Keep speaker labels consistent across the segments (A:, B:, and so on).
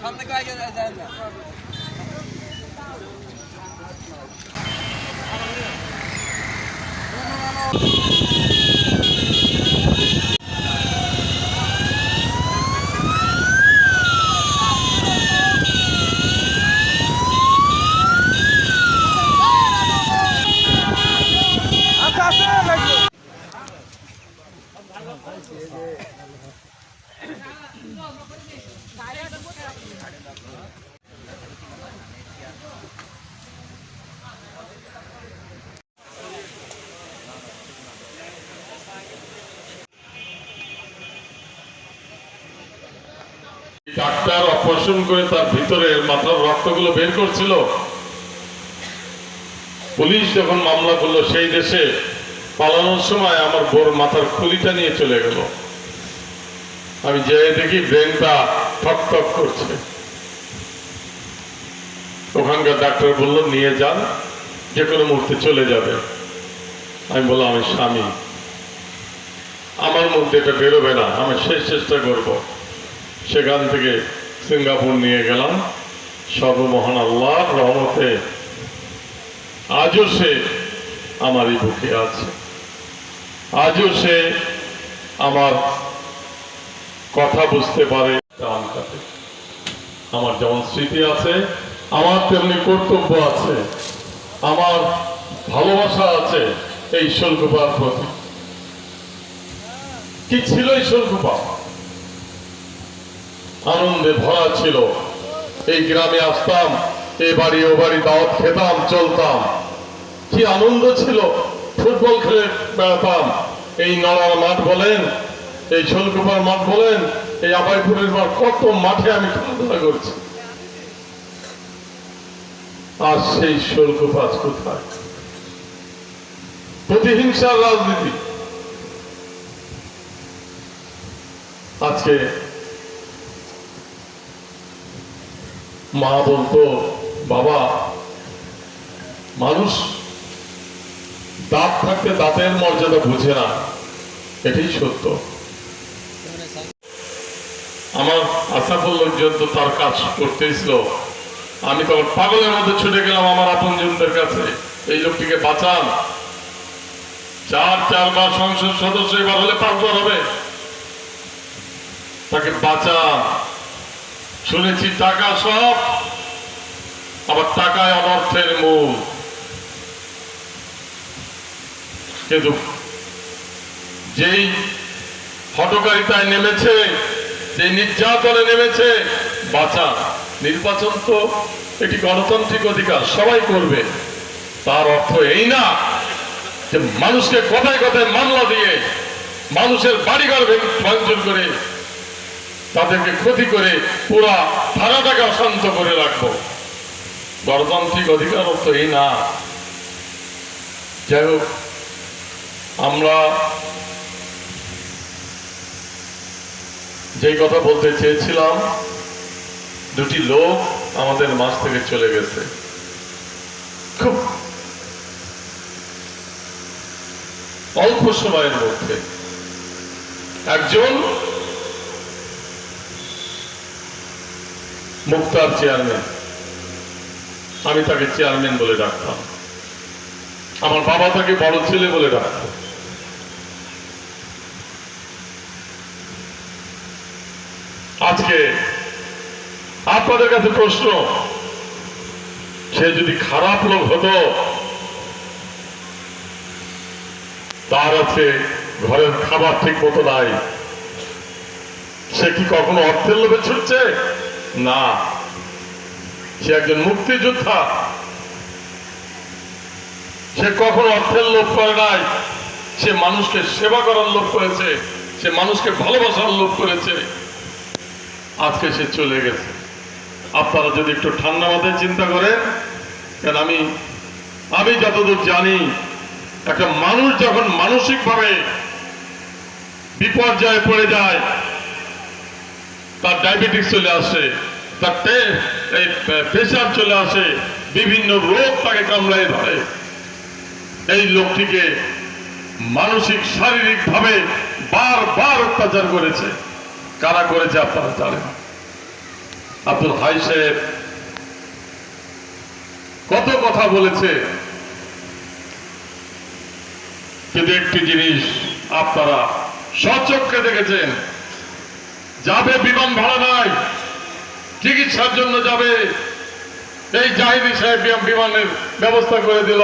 A: সামনে গায়ে যায় না।
B: ডাক্তার অপারেশন করে তার ভিতরে মাথার রক্তগুলো বের করছিল। পুলিশ যখন মামলা করল, সেই দেশে পালানোর সময় আমার বোর মাথার খুলিটা নিয়ে চলে গেল। আমি যেয়ে দেখি ব্রেনটা ঠক ঠক করছে। ওখানকার ডাক্তার বলল, নিয়ে যান, যে কোনো মুহূর্তে চলে যাবে। আমি বললাম, আমি স্বামী। আমার মধ্যে এটা বেরোবে না, আমি শেষ চেষ্টা করব। সেখান থেকে সিঙ্গাপুর নিয়ে গেলাম। সর্বমহান আল্লাহ, রহমতে আজও সে আমারই বুকে আছে। আজও সে আমার কথা বুঝতে পারে। আমার যেমন স্মৃতি আছে, আমার তেমনি কর্তব্য আছে। আমার ভালোবাসা আছে এই শোলকুপার প্রতি। কি ছিল এই শোলকুপা? আনন্দে ভরা ছিল। এই গ্রামে আসতাম, এ বাড়ি ও বাড়ি দাওয়াত খেতাম, চলতাম। কি আনন্দ ছিল ফুটবল খেলে বেড়াতাম। এই নড়ার মাঠ বলেন, এই শোলকুপার মাঠ বলেন, এই আবাইপুরের মাঠ, কত মাঠে আমি খেলাধুলা করছি। আর সেই শোলকুপাজ কোথায়? প্রতিহিংসার রাজনীতি। আজকে মা বলতো, বাবা, মানুষ দাঁত থাকতে দাঁতের মর্যাদা বুঝে না। এটাই সত্য। আমার আশাফল লোকজন তো তার কাজ করতেছিল আমি তখন পাগলের মধ্যে ছুটে গেলাম আমার আপনজনদের কাছে। এই লোকটিকে বাঁচান। চার চারবার সংসদ সদস্য এবার হলে পাঁচবার হবে। তাকে বাঁচান। শুনেছি টাকা সব, আবার টাকায় অনর্থের মূল। কিন্তু যেই হটকারিতায় নেমেছে যে নির্যাতনে নেমেছে, বাঁচা। নির্বাচন তো এটি গণতান্ত্রিক অধিকার, সবাই করবে। তার অর্থ এই না যে মানুষকে কথায় কথায় মামলা দিয়ে মানুষের বাড়িঘর ভেঙ- ভাঙচুর করে তাদেরকে ক্ষতি করে পুরা ধারাটাকে অশান্ত করে রাখব। গণতান্ত্রিক অধিকার তো এই না। যাই হোক, আমরা যে কথা বলতে চেয়েছিলাম, দুটি লোক আমাদের মাছ থেকে চলে গেছে। খুব অল্প সময়ের মধ্যে। একজন মুক্তার চেয়ারম্যান। আমি তাকে চেয়ারম্যান বলে ডাকতাম। আমার বাবা তাকে বড় ছেলে বলে ডাকত। আজকে আপনাদের কাছে প্রশ্ন, সে যদি খারাপ লোক হতো, তার আছে ঘরের খাবার ঠিক মতো নাই। সে কি কখনো অর্থের লোভে ছুটছে? না, সে একজন মুক্তিযোদ্ধা। সে কখনো অর্থের লোভ করে নাই, সে মানুষকে সেবা করার লোভ করেছে, সে মানুষকে ভালোবাসার লোভ করেছে। আজকে সে চলে গেছে। আপনারা যদি একটু ঠান্ডা মাথায় চিন্তা করেন কেন আমি আমি যতদূর জানি, একটা মানুষ যখন মানসিকভাবে বিপর্যয়ে পড়ে যায় তার ডায়াবেটিস চলে আসে, তার প্রেশার চলে আসে, বিভিন্ন রোগ তাকে কামড়ায় ধরে। এই লোকটিকে মানসিক শারীরিক ভাবে বারবার অত্যাচার করেছে। কারা করেছে আপনারা জানেন? আব্দুল হাই সাহেব কত কথা বলেছে। কিন্তু একটি জিনিস আপনারা সচক্ষে দেখেছেন। যাবে বিমান ভাড়া নাই। চিকিৎসার জন্য যাবে। এই জাহিদি সাহেব বিমানের ব্যবস্থা করে দিল।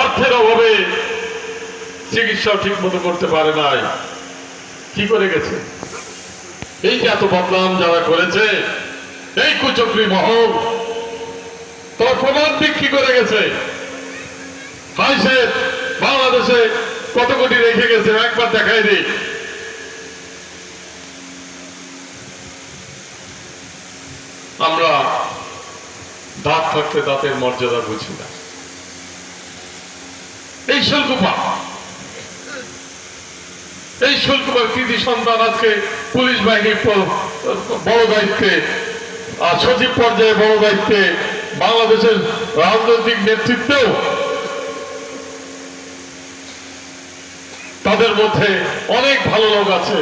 B: অর্থের অভাবে চিকিৎসা ঠিক মতো করতে পারে নাই। কি করে গেছে? এই যে এত বদনাম যারা করেছে, এই কুচক্রি মহল, তার প্রমাণ বিক্রি করে গেছে? বাংলাদেশে কত কোটি রেখে গেছে একবার দেখাই দিই। আমরা দাঁত থাকতে দাঁতের মর্যাদা বুঝি না। এই শুল্কপা এই শুল্কপার কৃতি সন্তান আজকে পুলিশ বাহিনীর বড় দায়িত্বে সচিব পর্যায়ে বড় দায়িত্বে বাংলাদেশের রাজনৈতিক নেতৃত্বেও তাদের মধ্যে অনেক ভালো লোক আছে।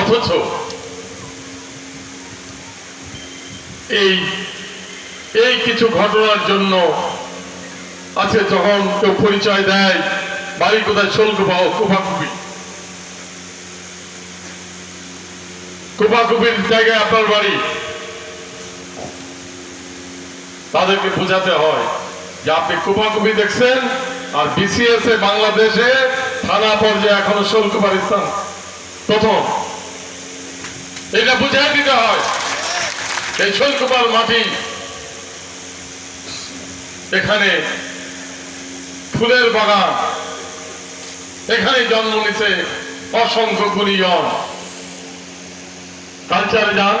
B: অথচ এই এই কিছু ঘটনার জন্য আছে যখন কেউ পরিচয় দেয়, বাড়ি কোথায় শুল্ক পাও কুপাকুপি। কুপাকুপির জায়গায় আপনার বাড়ি। তাদেরকে বোঝাতে হয় যে আপনি কুপাকুপি দেখছেন আর বিসিএস এ বাংলাদেশে থানা পর্যায়ে এখনও শুল্ক পাকিস্তান প্রথম। এটা বুঝাই দিতে হয়। এই শুল্কপাল মাটি এখানে ফুলের বাগান। এখানে জন্ম নিছে অসংখ্য গুণীজন। কালচারে যান,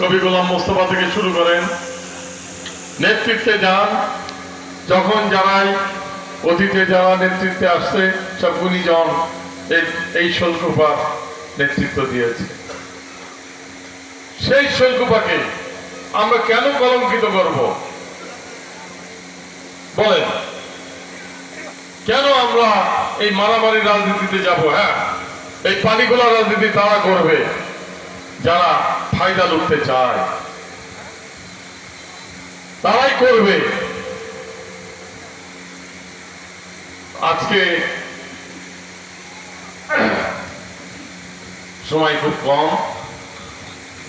B: কবি গোলাম মোস্তফা থেকে শুরু করেন। নেতৃত্বে যান, যখন যারাই অতীতে যারা নেতৃত্বে আসছে সব গুণীজন এই- শৈল্কপা নেতৃত্ব দিয়েছে। সেই শৈল্কপাকে আমরা কেন কলঙ্কিত করব? বলেন, কেন আমরা এই মারামারি রাজনীতিতে যাব? হ্যাঁ এই পানিগুলা রাজনীতি তারা করবে, যারা ফায়দা লুটতে চায়। তারাই করবে। আজকে সময় খুব কম।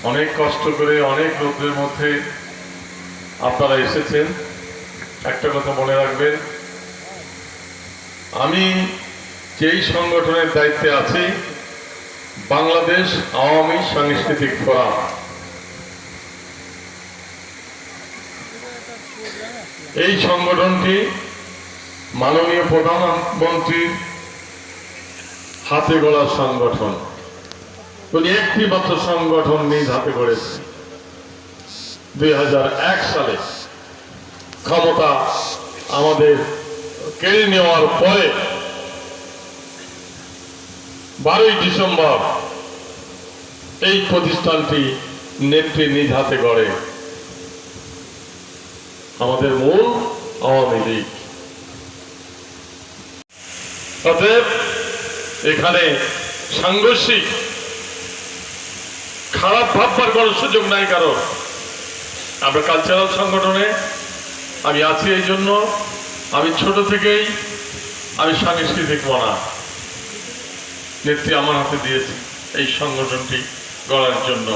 B: অনেক কষ্ট করে অনেক লোকদের মধ্যে আপনারা এসেছেন। একটা কথা মনে রাখবেন, আমি যেই সংগঠনের দায়িত্বে আছি, বাংলাদেশ আওয়ামী সাংস্কৃতিক ফোরাম। এই সংগঠনটি মাননীয় প্রধানমন্ত্রীর হাতে গড়া সংগঠন। উনি একটি মাত্র সংগঠন নিজ হাতে গড়েছে। দুই সালে ক্ষমতা আমাদের কেড়ে নেওয়ার পরে বারোই ডিসেম্বর এই প্রতিষ্ঠানটি নেত্রী নিজ হাতে গড়ে। আমাদের মূল আওয়ামী লীগ। অতএব এখানে সাংঘর্ষিক, খারাপ ভাববার কোনো সুযোগ নাই কারও। আমরা কালচারাল সংগঠনে আমি আছি এই জন্য, আমি ছোট থেকেই আমি সাংস্কৃতিক মনা। নেত্রী আমার হাতে দিয়েছে এই সংগঠনটি গড়ার জন্য।